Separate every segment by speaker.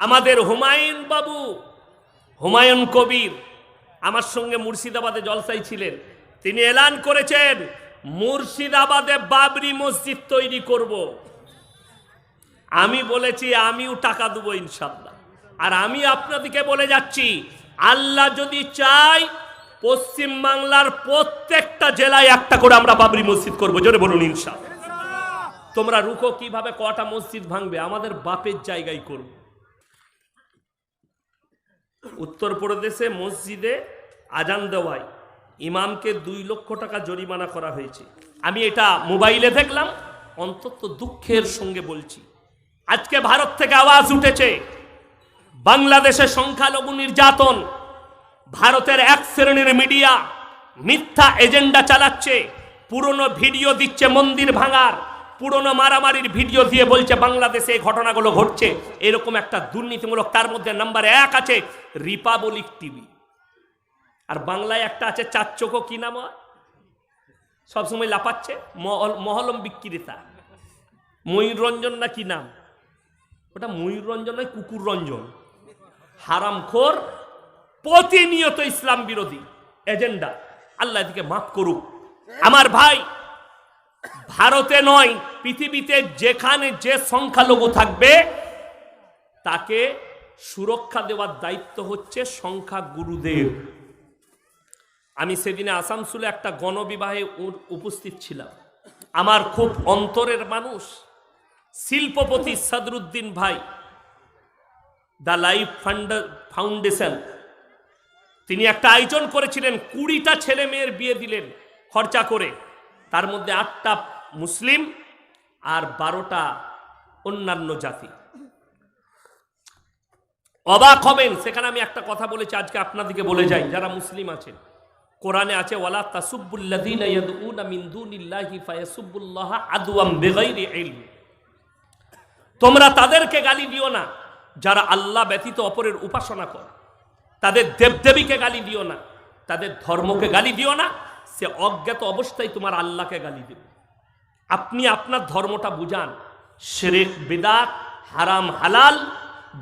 Speaker 1: আমাদের হুমায়ুন বাবু, হুমায়ুন কবির আমার সঙ্গে মুর্শিদাবাদে জলসাই ছিলেন। তিনি এলান করেছেন, মুর্শিদাবাদে বাবরি মসজিদ তৈরি করব। আমি বলেছি, আমিও টাকা দেবো ইনশাল্লাহ আর আমি আপনাদেরকে বলে যাচ্ছি, আল্লাহ যদি চাই পশ্চিম বাংলার প্রত্যেকটা জেলায় একটা করে আমরা বাবরি মসজিদ করব। জোরে বলুন ইনশাল্লাহ তোমরা রুকো কীভাবে, কটা মসজিদ ভাঙবে, আমাদের বাপের জায়গায় করব। উত্তরপ্রদেশে মসজিদে আজান দেওয়ায় ইমামকে দুই লক্ষ টাকা জরিমানা করা হয়েছে। আমি এটা মোবাইলে দেখলাম, অন্তত দুঃখের সঙ্গে বলছি। আজকে ভারত থেকে আওয়াজ উঠেছে, বাংলাদেশে সংখ্যালঘু নির্যাতন, ভারতের এক শ্রেণির মিডিয়া মিথ্যা এজেন্ডা চালাচ্ছে, পুরনো ভিডিও দিচ্ছে মন্দির ভাঙার। পুরনো মারামারির ভিডিও দিয়ে বলছে, বাংলাদেশে এই ঘটনাগুলো ঘটছে। এরকম একটা দুর্নীতিমূলক, তার মধ্যে নাম্বার এক আছে রিপাবলিক টিভি আর বাংলায় একটা আছে চার চোখো কি নাম সবসময় লাপাচ্ছে মহল, মহলম বিক্রেতা। ময়ূররঞ্জন না কি নাম? ওটা ময়ূররঞ্জন নয় কুকুর রঞ্জন হারামখোর, প্রতিনিয়ত ইসলাম বিরোধী। এজেন্ডা। আল্লাহ এদিকে মাফ করুক। আমার ভাই ভারতে নয়, পৃথিবীতে যেখানে যে সংখ্যালঘু থাকবে, তাকে সুরক্ষা দেওয়ার দায়িত্ব হচ্ছে সংখ্যা গুরুদের আমি সেদিনে আসানসোলে একটা গণবিবাহে উপস্থিত ছিলাম। আমার খুব অন্তরের মানুষ, শিল্পপতি সাদরুদ্দিন ভাই, দ্য লাইফ ফান্ড ফাউন্ডেশন। তিনি একটা আয়োজন করেছিলেন, কুড়িটা ছেলে মেয়ের বিয়ে দিলেন, খরচা করে। তার মধ্যে আটটা মুসলিম আর বারোটা অন্যান্য জাতি। অবাক হবেন, সেখানে আমি একটা কথা বলেছি, আজকে আপনাদেরকে বলে যাই, যারা মুসলিম আছেন। কোরআনে আছে, ওয়ালা ইয়াদউনা মিন দুনিল্লাহি আদওয়াম বিগাইরি ইলম। তোমরা তাদেরকে গালি দিও না, যারা আল্লাহ ব্যতীত অপরের উপাসনা করে। তাদের দেবদেবীকে গালি দিও না, তাদের ধর্মকে গালি দিও না সে অজ্ঞাত অবস্থায় তোমার আল্লাহকে গালি দেবে। আপনি আপনার ধর্মটা বুঝান। শেরেক, বেদাত, হারাম, হালাল,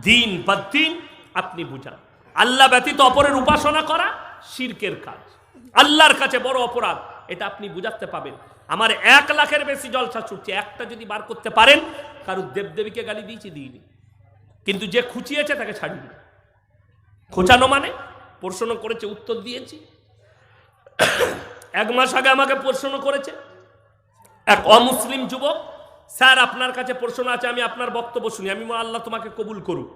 Speaker 1: দিন বা দিন আপনি বুঝান। আল্লাহ ব্যতীত অপরের উপাসনা করা শিরকের কাজ। আল্লাহর কাছে বড় অপরাধ, এটা আপনি বুঝাতে পাবেন। আমার এক লাখের বেশি জলসা ছুটছে, একটা যদি বার করতে পারেন, কারুর দেবদেবীকে গালি দিয়েছি, দিইনি। কিন্তু যে খুঁচিয়েছে, তাকে ছাড়িনি। খোঁচানো মানে প্রশ্ন করেছে, উত্তর দিয়েছি। এক মাস আগে আমাকে প্রশ্ন করেছে, এক অমুসলিম যুবক, স্যার, আপনার কাছে প্রশ্ন আছে, আমি আপনার বক্তব্য শুনি, আমি আল্লাহ তোমাকে কবুল করুক।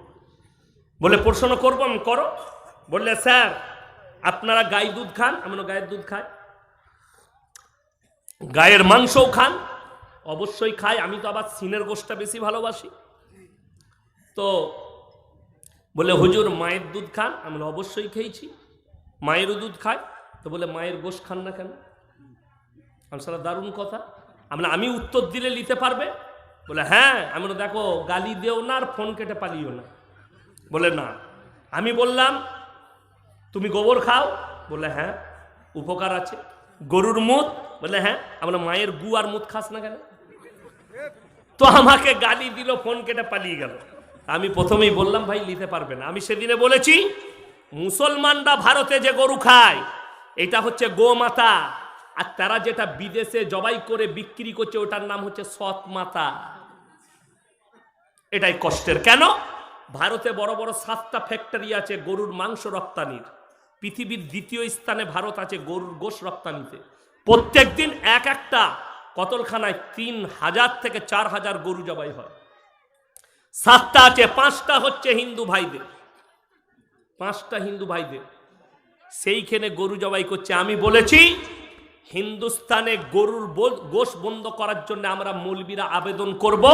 Speaker 1: বলে, প্রশ্ন করব, আমি করো। বললে, স্যার, আপনারা গাই দুধ খান? আমি গায়ের দুধ খাই। গায়ের মাংসও খান, অবশ্যই খাই, আমি তো আবার সিনের গোষ্ঠটা বেশি ভালোবাসি। তো বলে হুজুর, মায়ের দুধ খান? আমি অবশ্যই খেয়েছি, মায়েরও দুধ খায়। তো বলে, মায়ের গোশ খান না কেন? আমি দারুণ কথা। আমি আমি উত্তর দিলে নিতে পারবে? বলে হ্যাঁ। আমি দেখো, গালি দেও না আর ফোন কেটে পালিও না। বলে, না। আমি বললাম, তুমি গোবর খাও? বলে হ্যাঁ। উপকার আছে। গরুর মুদ বলে হ্যাঁ। আমরা মায়ের গু আর মুদ খাস না কেন? তো আমাকে গালি দিল, ফোন কেটে পালিয়ে গেল। আমি প্রথমেই বললাম, ভাই, নিতে পারবে না। আমি সেদিনে বলেছি, মুসলমানরা ভারতে যে গরু খায় এটা হচ্ছে গোমাতা। আর তারা যেটা বিদেশে জবাই করে বিক্রি করছে, ওটার নাম হচ্ছে সৎ মাতা। এটাই কষ্টের। কেন? ভারতে বড় বড় সাতটা ফ্যাক্টরি আছে গরুর মাংস রপ্তানির। পৃথিবীর দ্বিতীয় স্থানে ভারত আছে গরুর গোশ রপ্তানিতে। প্রত্যেক দিন এক একটা কতলখানায় তিন হাজার থেকে চার হাজার গরু জবাই হয়। সাতটা আছে, পাঁচটা হচ্ছে হিন্দু ভাইদের। পাঁচটা হিন্দু ভাইদের। সেইখানে গরু জবাই করছে। আমি বলেছি, হিন্দুস্তানে গরুর গোশ বন্ধ করার জন্য আমরা মৌলবীরা আবেদন করব।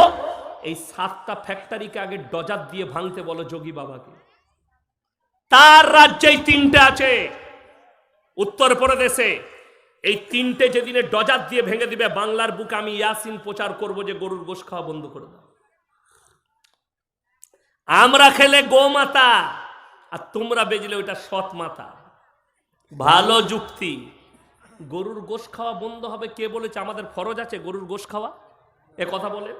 Speaker 1: এই সাতটা ফ্যাক্টরিকে আগে ডজার দিয়ে ভাঙতে বলো যোগী বাবাকে। তার রাজ্যেই তিনটে আছে। উত্তরপ্রদেশে এই তিনটে যেদিনে ডজার দিয়ে ভেঙে দিবে, বাংলার বুকে আমি ইয়াসিন প্রচার করব যে গরুর গোশ খাওয়া বন্ধ করে দাও। আমরা খেলে গোমাতা, আর তোমরা বেজলে ওইটা সৎ মাতা ভালো যুক্তি। গরুর গোশ খাওয়া বন্ধ হবে, কে বলেছে আমাদের ফরজ আছে? গরুর গোশ খাওয়া? এ কথা বলে।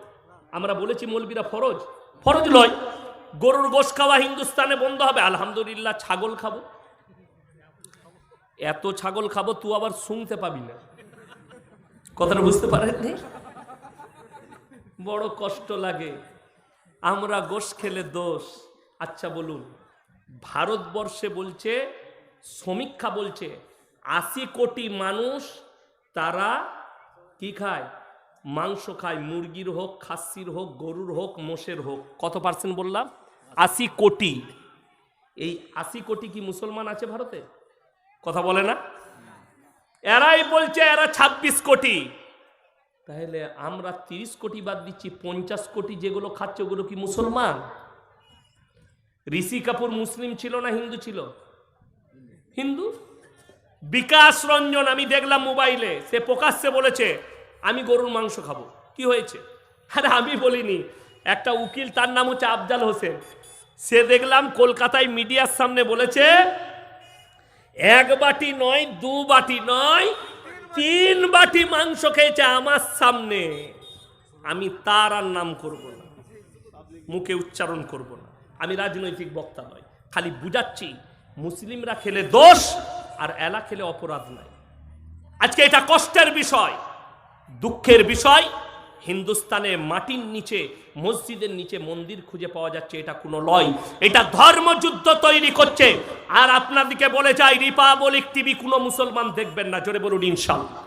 Speaker 1: আমরা বলেছি মৌলবীরা ফরজ। ফরজ নয়, গরুর গোশ খাওয়া হিন্দুস্তানে বন্ধ হবে। আলহামদুলিল্লাহ, ছাগল খাব। এত ছাগল খাব, তুই আবার শুনতে পাবি না। কথাটা বুঝতে পারেননি বড় কষ্ট লাগে। আমরা গোশ খেলে দোষ। আচ্ছা বলুন, ভারতবর্ষে বলছে সমীক্ষা বলছে, আশি কোটি মানুষ তারা কি খায়? মাংস খায়, মুরগির হোক, খাসির হোক, গরুর হোক, মোষের হোক। কত পার্সেন্ট বললাম? আশি কোটি। এই আশি কোটি কি মুসলমান আছে ভারতে? কথা বলে না? এরাই বলছে এরা ২৬ কোটি। তাহলে আমরা তিরিশ কোটি বাদ দিচ্ছি, পঞ্চাশ কোটি যেগুলো খাচ্ছে ওগুলো কি মুসলমান? ঋষি কাপুর মুসলিম ছিল না, হিন্দু ছিল? হিন্দু? বিকাশ রঞ্জন আমি দেখলাম মোবাইলে, সে প্রকাশ্যে বলেছে, আমি গরুর মাংস খাব। কি হয়েছে? আরে আমি বলিনি, একটা উকিল, তার নাম হচ্ছে আফজাল হোসেন। সে দেখলাম কলকাতায় মিডিয়ার সামনে বলেছে, এক বাটি নয়, দু বাটি নয়, তিন বাটি মাংস খেয়েছে আমার সামনে। আমি তার আর নাম করব না, মুখে উচ্চারণ করব না। আমি রাজনৈতিক বক্তা নয়, খালি বুঝাচ্ছি মুসলিমরা খেলে দোষ আর এলা খেলে অপরাধ নাই। আজকে এটা কষ্টের বিষয়, দুঃখের বিষয়। হিন্দুস্তানে মাটির নিচে, মসজিদের নিচে মন্দির খুঁজে পাওয়া যাচ্ছে, এটা কোনো লয়। এটা ধর্মযুদ্ধ তৈরি করছে। আর আপনাদিকে বলে যাই, রিপাবলিক টিভি কোনো মুসলমান দেখবেন না। জোরে বলুন, ইনশাল্লাহ।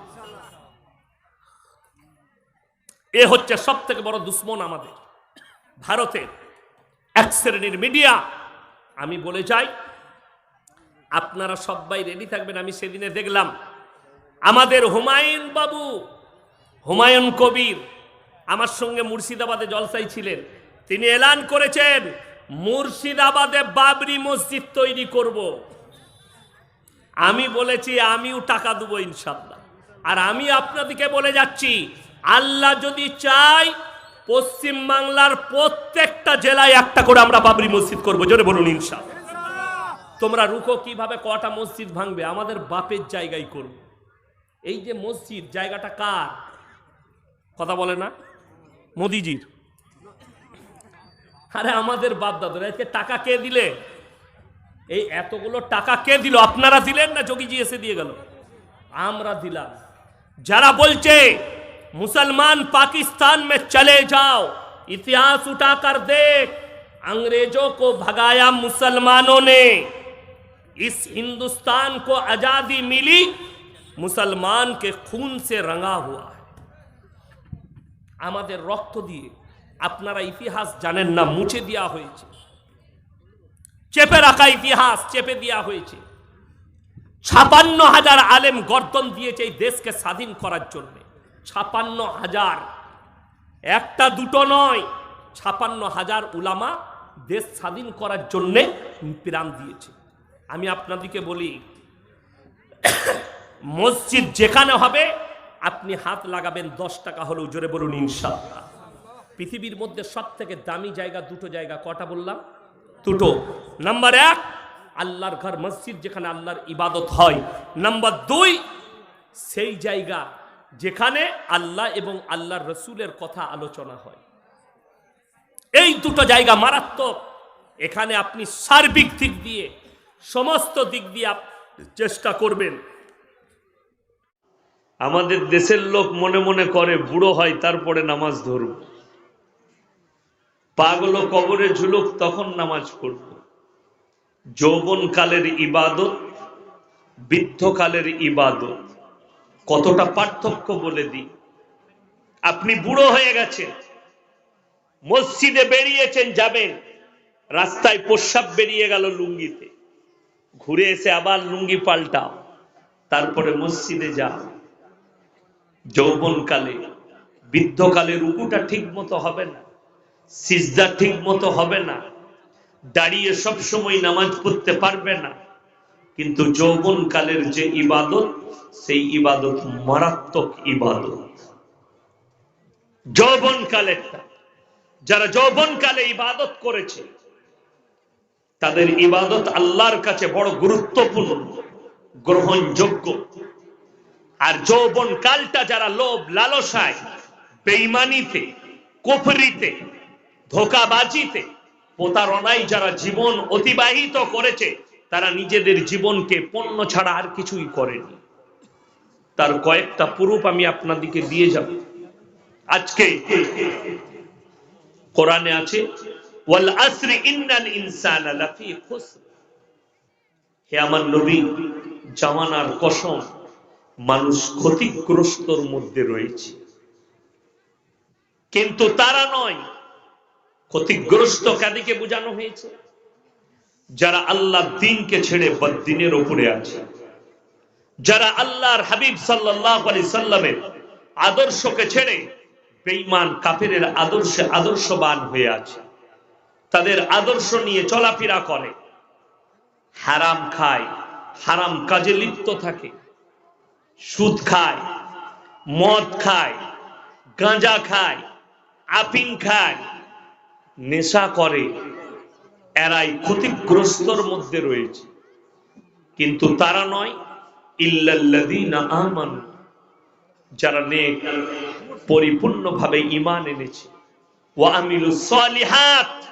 Speaker 1: এ হচ্ছে সব থেকে বড় দুশ্মন আমাদের। ভারতের এক শ্রেণির মিডিয়া, আমি বলে যাই আপনারা সবাই রেডি থাকবেন, আমি সেদিনে দেখলাম। আমাদের হুমায়ুন বাবু, হুমায়ুন কবির আমার সঙ্গে মুর্শিদাবাদে জলসাই ছিলেন তিনি এলান করেছেন, মুর্শিদাবাদে বাবরি মসজিদ তৈরি করব। আমি বলেছি, আমিও টাকা দেবো ইনশাল্লাহ আর আমি আপনাদেরকে বলে যাচ্ছি, আল্লাহ যদি চাই পশ্চিম বাংলার প্রত্যেকটা জেলায় একটা করে আমরা বাবরি মসজিদ করব। জোরে বলুন ইনশাল্লাহ তোমরা রুখো কিভাবে কটা মসজিদ ভাঙবে আমাদের বাপের জায়গায় করব এই যে মসজিদ জায়গাটা কার কথা বলে না মোদিজির আরে আমাদের বাপ দাদুরা আজকে টাকা কে দিলে এই এতগুলো টাকা কে দিল আপনারা দিলেন না যোগীজি এসে দিয়ে গেল আমরা দিলাম যারা বলছে মুসলমান पाकिस्तान में चले जाओ इतिहास उठाकर देख अंग्रेजों को भगाया मुसलमानों ने इस हिंदुस्तान को आजादी मिली मुसलमान के खून से रंगा हुआ है আমাদের রক্ত দিয়ে আপনারা ইতিহাস জানেন না মুছে দেওয়া হয়েছে চেপে রাখা ইতিহাস চেপে দেওয়া হয়েছে ছাপান্ন হাজার আলেম গর্দন দিয়েছে এই দেশকে স্বাধীন করার জন্য ছাপান্ন হাজার একটা দুটো নয় ছাপান্ন হাজার উলামা দেশ স্বাধীন করার জন্য প্রাণ দিয়েছে আমি আপনাদেরকে বলি, মসজিদ যেখানে হবে, আপনি হাত লাগাবেন দশ টাকা হলেও জোরে বলুন ইনশাল্লাহ পৃথিবীর মধ্যে সব থেকে দামি জায়গা দুটো জায়গা, কটা বললাম? দুটো। নাম্বার এক, আল্লাহর ঘর, মসজিদ যেখানে আল্লাহর ইবাদত হয়। নাম্বার দুই, সেই জায়গা যেখানে আল্লাহ এবং আল্লাহর রসুলের কথা আলোচনা হয়। এই দুটো জায়গা মারাত্মক। এখানে আপনি সার্বিক দিক দিয়ে সমস্ত দিক দিয়ে চেষ্টা করবেন।
Speaker 2: আমাদের দেশের লোক মনে মনে করে, বুড়ো হয় তারপরে নামাজ ধরব। পাগল কবরে ঝুলুক, তখন নামাজ পড়ব। যৌবন কালের ইবাদত, বৃদ্ধকালের ইবাদত, কতটা পার্থক্য বলে দিই। আপনি বুড়ো হয়ে গেছেন, মসজিদে বেরিয়েছেন, যাবেন, রাস্তায় প্রস্রাব বেরিয়ে গেল লুঙ্গিতে। ঘুরে এসে আবার লুঙ্গি পাল্টাও, তারপরে মসজিদে যাও। যৌবনকালে, বৃদ্ধকালে রুকুটা ঠিক মতো হবে না, সিজদা ঠিক মতো হবে না, দাঁড়িয়ে সব সময় নামাজ পড়তে পারবে না। কিন্তু যৌবনকালের যে ইবাদত, সেই ইবাদত মারাত্মক ইবাদত। যৌবন যৌবনকালেরটা যারা যৌবনকালে ইবাদত করেছে তাদের ইবাদত আল্লাহর কাছে বড় গুরুত্বপূর্ণ, গ্রহণযোগ্য। আর যৌবন কালটা যারা লোভ, লালসায়, বেইমানিতে, কুফরিতে, ধোকাবাজিতে, প্রতারণায় যারা জীবন অতিবাহিত করেছে, তারা নিজেদের জীবনকে পণ্য ছাড়া আর কিছুই করেনি। তার কয়েকটা প্রুফ আমি আপনাদিকে দিয়ে যাব। আজকে কোরআনে আছে জামানার কসম, মানুষ ক্ষতিগ্রস্তর মধ্যে রয়েছে। কিন্তু তারা নয়, ক্ষতিগ্রস্ত কাদিকে বোঝানো হয়েছে, যারা আল্লাহ দিনকে ছেড়ে বদিনের উপরে আছে। যারা আল্লাহর হাবিব আলি সাল্লামের আদর্শকে ছেড়ে কাফেরের আদর্শে আদর্শবান হয়ে আছে। তাদের আদর্শ নিয়ে চলাফেরা করে। হারাম খায়, হারাম কাজে লিপ্ত থাকে। সুদ খায়, মদ খায়, গাঁজা খায় আফিং খায়, নেশা করে। এরাই ক্ষতিগ্রস্তর মধ্যে রয়েছে। কিন্তু তারা নয়, ইল্লাল্লাযীনা যারা নেক, পরিপূর্ণভাবে ঈমান এনেছে। ওয়া আমিলুস সালিহাত।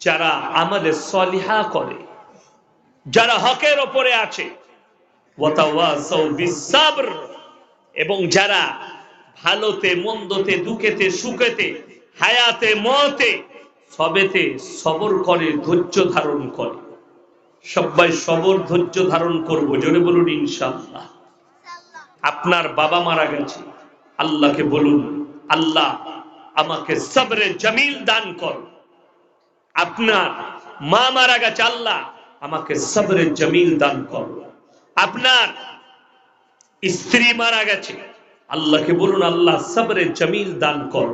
Speaker 2: যারা আমাদের সলিহা করে, যারা হকের ওপরে আছে এবং যারা ভালোতে, মন্দতে, দুঃখেতে, সুখেতে, হায়াতে মতে সবেতে সবর করে, ধৈর্য ধারণ করে। সবাই সবর, ধৈর্য ধারণ করব, জোরে বলুন ইনশাআল্লাহ। আপনার বাবা মারা গেছে, আল্লাহকে বলুন, আল্লাহ আমাকে সবরে জমিল দান কর। আপনার মা মারা গেছে, আল্লাহ আমাকে সবরে জমিল দান কর। আপনার স্ত্রী মারা গেছে, আল্লাহকে বলুন আল্লাহ সবরে জমিল দান কর।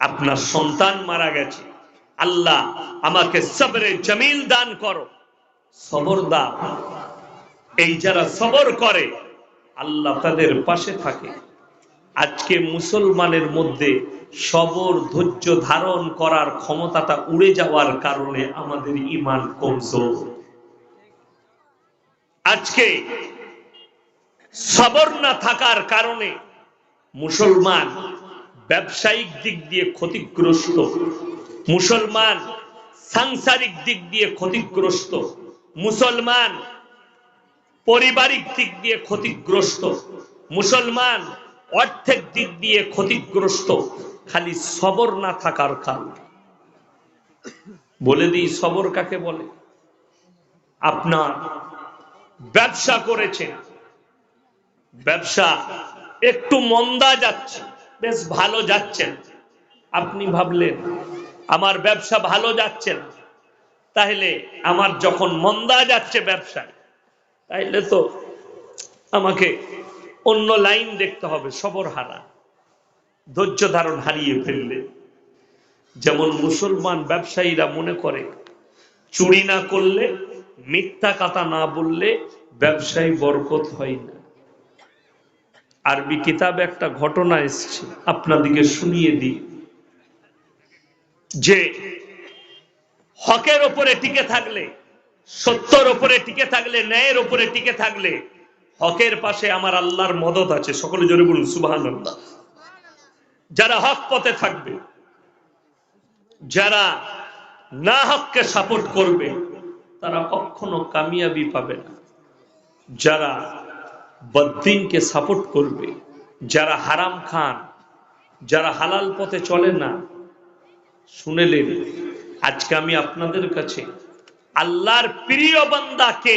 Speaker 2: আপনার সন্তান মারা গেছে, আল্লাহ আমাকে সবরে জমিল দান করো। সবর দাও এই যারা সবর করে, আল্লাহ তাদের পাশে থাকে। আজকে মুসলমানের মধ্যে সবর ধৈর্য ধারণ করার ক্ষমতাটা উড়ে যাওয়ার কারণে আমাদের ইমান কমজোর। আজকে সবর না থাকার কারণে মুসলমান ব্যবসায়িক দিক দিয়ে ক্ষতিগ্রস্ত, মুসলমান সাংসারিক দিক দিয়ে ক্ষতিগ্রস্ত, মুসলমান পারিবারিক দিক দিয়ে ক্ষতিগ্রস্ত, মুসলমান অর্থের দিক দিয়ে ক্ষতিগ্রস্ত, খালি সবর না থাকার কারণে। বলে দিই, সবর কাকে বলে? আপনার ব্যবসা করেছেন। ব্যবসা একটু মন্দা যাচ্ছে, বেশ ভালো যাচ্ছেন আপনি ভাবলেন, আমার ব্যবসা ভালো যাচ্ছে না। তাহলে আমার যখন মন্দা যাচ্ছে ব্যবসায়, তাইলে তো আমাকে অন্য লাইন দেখতে হবে, সবর হারা। ধৈর্য ধারণ হারিয়ে ফেললে। যেমন মুসলমান ব্যবসায়ীরা মনে করে, চুরি না করলে, মিথ্যা কথা না বললে ব্যবসায় বরকত হয় না। আরবি কিতাবে একটা ঘটনা এসছে আপনাদিকে শুনিয়ে দিই। যে হকের ওপরে টিকে থাকলে, সত্যর ওপরে টিকে থাকলে, ন্যায়ের ওপরে টিকে থাকলে হকের পাশে আমার আল্লাহর মদত আছে। সকলে জোরে বলুন সুবাহান যারা হক পথে থাকবে, যারা না হককে সাপোর্ট করবে, তারা কখনো কামিয়াবি পাবে না। যারা বদ্দিনকে সাপোর্ট করবে, যারা হারাম খান, যারা হালাল পথে চলে না শুনেলেন আজকে আমি আপনাদের কাছে আল্লাহর প্রিয় বান্দাকে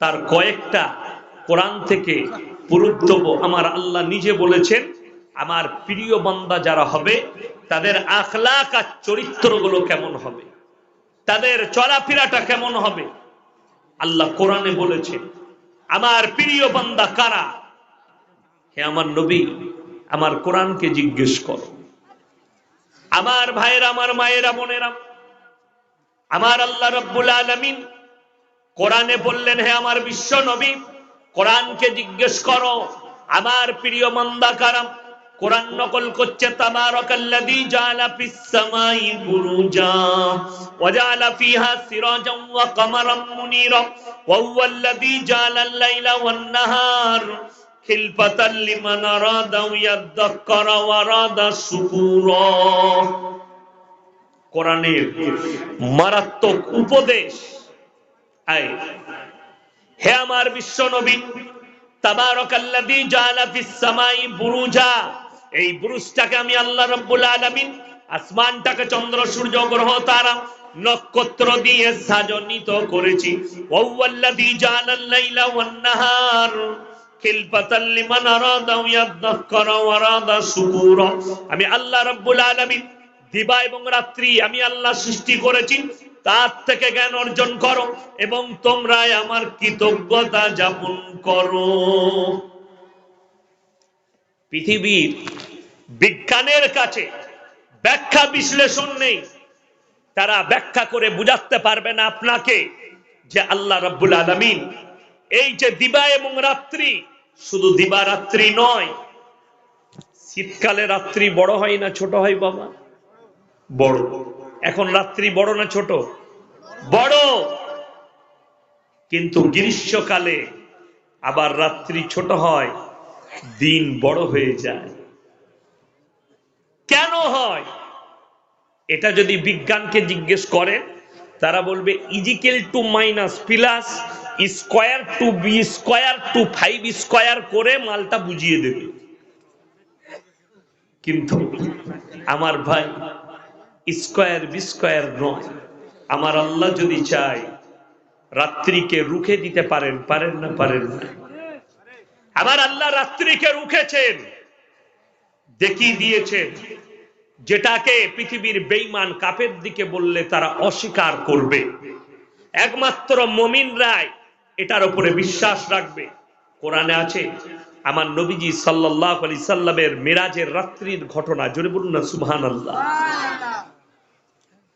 Speaker 2: তার কয়েকটা কোরআন থেকে পুরুষ দেব আমার আল্লাহ নিজে বলেছেন, আমার প্রিয় বান্দা যারা হবে, তাদের আখলাক আর চরিত্রগুলো কেমন হবে? তাদের চলাফেরাটা কেমন হবে? আল্লাহ কোরআনে বলেছেন, আমার প্রিয় বান্দা কারা? হে আমার নবী, আমার কোরআনকে জিজ্ঞেস করো। আমার ভাইয়েরা, আমার মায়েরা, বোনেরা, আমার আল্লাহ রব্বুল আলমিন কোরআনে বললেন, হে আমার বিশ্ব নবী, কোরআনকে জিজ্ঞেস করো, আমার প্রিয় মন্দা কারাম কোরআন নকল করছে, তাবারাকাল্লাযী জাআলা ফিস সামাই বুরুজা ওয়া ফিহা সিরাজান ওয়া ওয়া হুয়াল্লাযী জাআলা আল-লাইলা ওয়ান নাহার, খিলফাতাল লিমান আরাদা ইয়াদ্দাক্কারা ওয়া আরাদা কোরআনের মারাত্মক উপদেশ হে আমার বিশ্ব নবী তাবারাকাল্লাযী ফিস সামাই বুরুজা, এই বুরুজটাকে আমি আল্লাহ রাব্বুল আলামিন আসমানটাকে চন্দ্র, সূর্য, গ্রহ, তারা নক্ষত্র দিয়ে সাজনিত করেছি। ওয়াল্লাযী লাইলা ওয়ান নাহার খিলফাতাল লিমান আরাদা ওয়া আরাদা আমি আল্লাহ রাব্বুল আলামিন দিবা এবং রাত্রি আমি আল্লাহ সৃষ্টি করেছি। তার থেকে জ্ঞান অর্জন করো এবং তোমরা আমার কৃতজ্ঞতা যাপন করো। পৃথিবীর বিজ্ঞানের কাছে ব্যাখ্যা বিশ্লেষণ নেই। তারা ব্যাখ্যা করে বুঝাতে পারবে না আপনাকে যে আল্লাহ রাব্বুল আলামিন এই যে দিবা এবং রাত্রি শুধু দিবা রাত্রি নয়, শীতকালে রাত্রি বড় হয় না ছোট হয় বাবা? বড়। এখন রাত্রি বড় না ছোট? বড়। কিন্তু গ্রীষ্মকালে আবার রাত্রি ছোট হয়, দিন বড় হয়ে যায়। কেন হয়? এটা যদি বিজ্ঞানকে জিজ্ঞেস করেন তারা বলবে equal to minus plus square two B square two five square করে মালটা বুঝিয়ে দেবে। কিন্তু আমার ভাই স্কোয়ার বিস্কোয়ার নয়। আমার আল্লাহ যদি চাই রাত্রিকে রুখে দিতে পারেন পারেন না পারেন না। আমার আল্লাহ রাত্রিকে রুখেছেন, দেখিয়ে দিয়েছেন। যেটাকে পৃথিবীর বেইমান কাপের দিকে বললে তারা অস্বীকার করবে। একমাত্র মমিনরাই এটার উপরে বিশ্বাস রাখবে। কোরআনে আছে, আমার নবীজি সাল্লাহ আলি সাল্লামের মেরাজের রাত্রির ঘটনা। জোরে বলুন না সুবহান আল্লাহ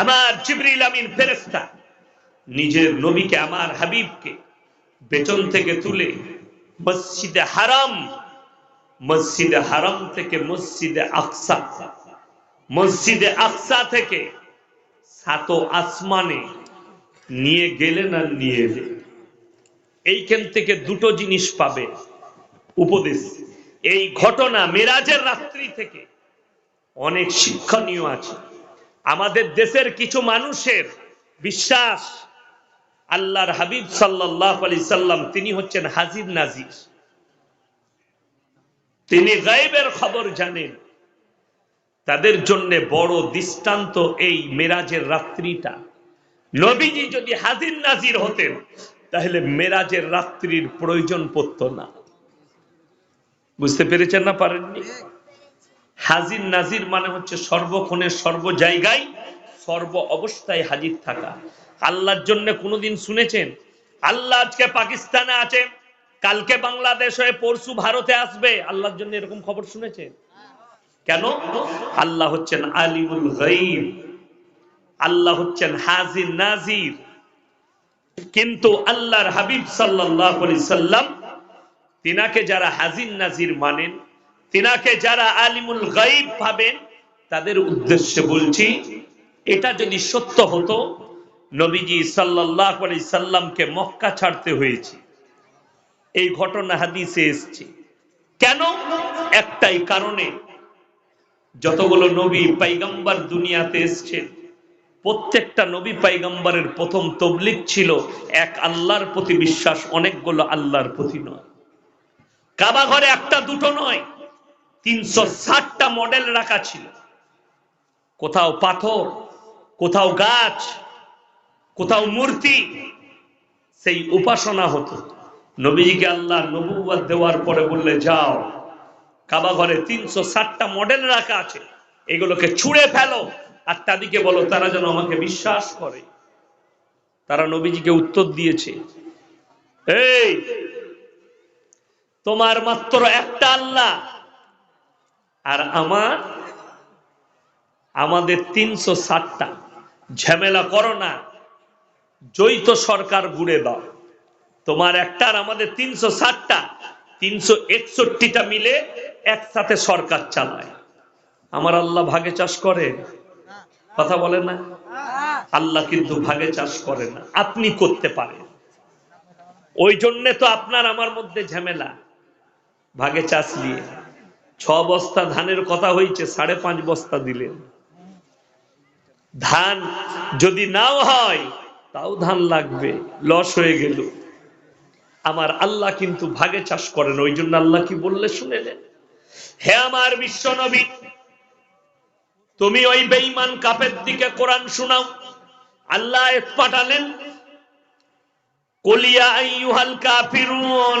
Speaker 2: আমার জিবরিল আমিন ফেরেস্তা নিজের নবীকে, আমার হাবিবকে বেতন থেকে তুলে মসজিদে হারাম মসজিদে হারাম থেকে মসজিদে আকসা মসজিদে আকসা থেকে সাত আসমানে নিয়ে গেলেন আর নিয়ে এলেন এইখান থেকে দুটো জিনিস পাবে উপদেশ। এই ঘটনা মেরাজের রাত্রি থেকে অনেক শিক্ষণীয় আছে। আমাদের দেশের কিছু মানুষের বিশ্বাস আল্লাহর হাবিব সাল্লাহ আলি সাল্লাম, তিনি হচ্ছেন হাজির নাজির। তিনি গাইবের খবর জানেন। তাদের জন্য বড় দৃষ্টান্ত এই মেরাজের রাত্রিটা। নবীজি যদি হাজির নাজির হতেন, তাহলে মেরাজের রাত্রির প্রয়োজন পড়তো না। বুঝতে পেরেছেন না পারেননি? হাজির নাজির মানে হচ্ছে সর্বক্ষণের সর্ব জায়গায়, সর্ব অবস্থায় হাজির থাকা। আল্লাহর জন্য কোনোদিন শুনেছেন? আল্লাহ আজকে পাকিস্তানে আছে, কালকে বাংলাদেশ হয়ে পরশু ভারতে আসবে। আল্লাহর জন্য এরকম খবর শুনেছেন? কেন? আল্লাহ হচ্ছেন আলিমুল গাইব আল্লাহ হচ্ছেন হাজির নাজির। কিন্তু আল্লাহর হাবিব সাল্লাহ সাল্লাম, তিনাকে যারা হাজির নাজির মানেন তিনাকে যারা আলিমুল গাইব ভাবেন, তাদের উদ্দেশ্যে বলছি, এটা যদি সত্য হতো, নবীজি সাল্লাহ সাল্লামকে মক্কা ছাড়তে হয়েছে। এই ঘটনা হাদিসে এসছে। কেন? একটাই কারণে যতগুলো নবী পাইগাম্বার দুনিয়াতে এসছেন, প্রত্যেকটা নবী পাইগাম্বারের প্রথম তবলিক ছিল এক আল্লাহর প্রতি বিশ্বাস, অনেকগুলো আল্লাহর প্রতি নয়। কাবা ঘরে একটা, দুটো নয়। তিনশো ষাটটা মডেল রাখা ছিল। কোথাও পাথর, কোথাও গাছ, কোথাও মূর্তি, সেই উপাসনা হতো। নবীজিকে আল্লাহ নবুয়াদ দেওয়ার পরে বললে, যাও, কাবা ঘরে তিনশো ষাটটা মডেল রাখা আছে। এগুলোকে ছুঁড়ে ফেলো। আর তাদেরকে বলো, তারা যেন আমাকে বিশ্বাস করে। তারা নবীজিকে উত্তর দিয়েছে, এই, তোমার মাত্র একটা আল্লাহ আর আমার, আমাদের তিনশো ষাটটা। ঝামেলা করো না। জৈত সরকার গুড়ে দাও। তোমার একটা আর আমাদের তিনশো ষাটটা। তিনশো একষট্টিটা মিলে একসাথে সরকার চালায়। আমার আল্লাহ ভাগে চাষ করে? কথা বলে না? আল্লাহ কিন্তু ভাগে চাষ করে না। আপনি করতে পারেন। ওই জন্যে তো আপনার আমার মধ্যে ঝামেলা। ভাগে চাষ নিয়ে। ছ বস্তা ধানের কথা হয়েছে সাড়ে পাঁচ বস্তা দিলেন ধান যদি নাও হয়, তাও ধান লাগবে, লস হয়ে গেল। আমার আল্লাহ কিন্তু ভাগে চাষ করেন, ওই জন্য আল্লাহ কি বললে শুনে নেন হে আমার বিশ্ব নবী, তুমি ওই বেঈমান কাপের দিকে কোরআন শোনাও। আল্লাহ পাঠালেন, কুলিয়া আইয়ুহাল কাফিরুন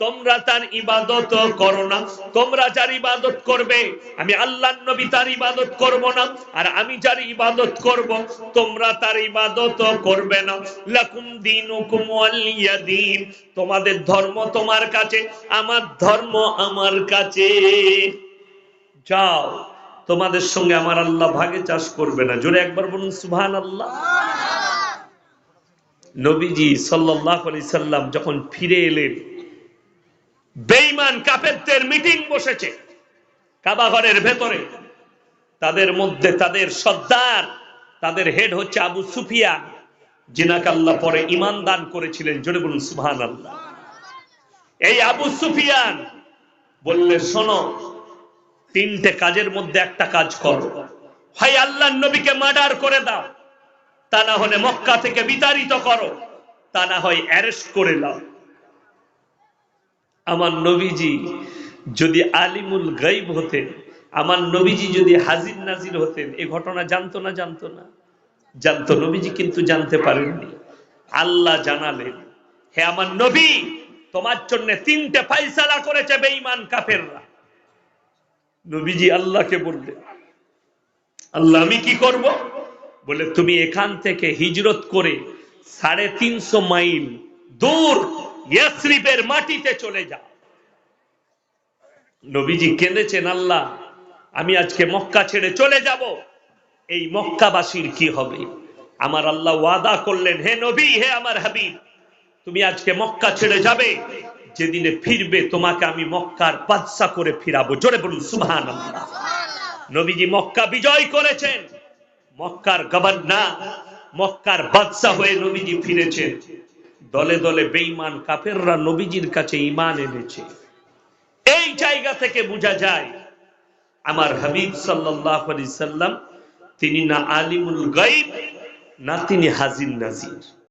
Speaker 2: তোমরা তার ইবাদত করো না। তোমরা যার ইবাদত করবে আমি আল্লাহ নবী তার ইবাদত করব না আর আমি যার ইবাদত করব তোমরা তার ইবাদত করবে না। লাকুম দীনুকুম ওয়ালিয়া দীন। তোমাদের ধর্ম তোমার কাছে আমার ধর্ম আমার কাছে। যাও তোমাদের সঙ্গে আমার আল্লাহ ভাগে চাষ করবে না। জোরে একবার বলুন সুবহান আল্লাহ নবীজি সাল্লাহ আলি সাল্লাম যখন ফিরে এলেন বেঈমান কাফেরদের মিটিং বসেছে। কাবাঘরের ভেতরে। তাদের মধ্যে তাদের সর্দার, তাদের হেড হচ্ছে আবু সুফিয়ান। জিনাক আল্লাহ পরে ইমান দান করেছিলেন। জোরে বলুন সুবহান আল্লাহ এই আবু সুফিয়ান বললে শোনো, তিনটে কাজের মধ্যে একটা কাজ করো। হয় আল্লাহ নবীকে মার্ডার করে দাও, তা না হলে মক্কা থেকে বিতাড়িত করো, তা না হয় অ্যারেস্ট করে দাও আমার নবীজি যদি আলিমুল গাইব হতেন, আমার নবীজি যদি হাজির নাজির হতেন, এই ঘটনা জানতো না জানতো না। জানতো নবীজি কিন্তু জানতে পারেননি। আল্লাহ জানালেন, হে আমার নবী, তোমার জন্য তিনটে ফাইসালা করেছে বেঈমান কাফেররা। নবীজি আল্লাহকে বললেন, আল্লাহ আমি কি করব? বলে, তুমি এখান থেকে হিজরত করে সাড়ে তিনশো মাইল দূর ইয়াসরিবের মাটিতে চলে যাও। নবীজি কেঁদেছেন, আল্লাহ, আমি আজকে মক্কা ছেড়ে চলে যাব। এই মক্কাবাসীর কি হবে? আমার আল্লাহ ওয়াদা করলেন, হে নবী, হে আমার হাবিব, তুমি আজকে মক্কা ছেড়ে যাবে। যেদিনে ফিরবে, তোমাকে আমি মক্কার বাদশা করে ফিরাবো। জোরে বলুন সুবহান নবীজি মক্কা বিজয় করেছেন। মক্কার গভর্নর, মক্কার বাদশা হয়ে নবীজি ফিরেছেন। দলে দলে বেঈমান কাফেররা নবীজির কাছে ইমান এনেছে। এই জায়গা থেকে বোঝা যায়, আমার হাবিব সাল্লাম, তিনি না আলিমুল গায়ব, না তিনি হাজির নাজির।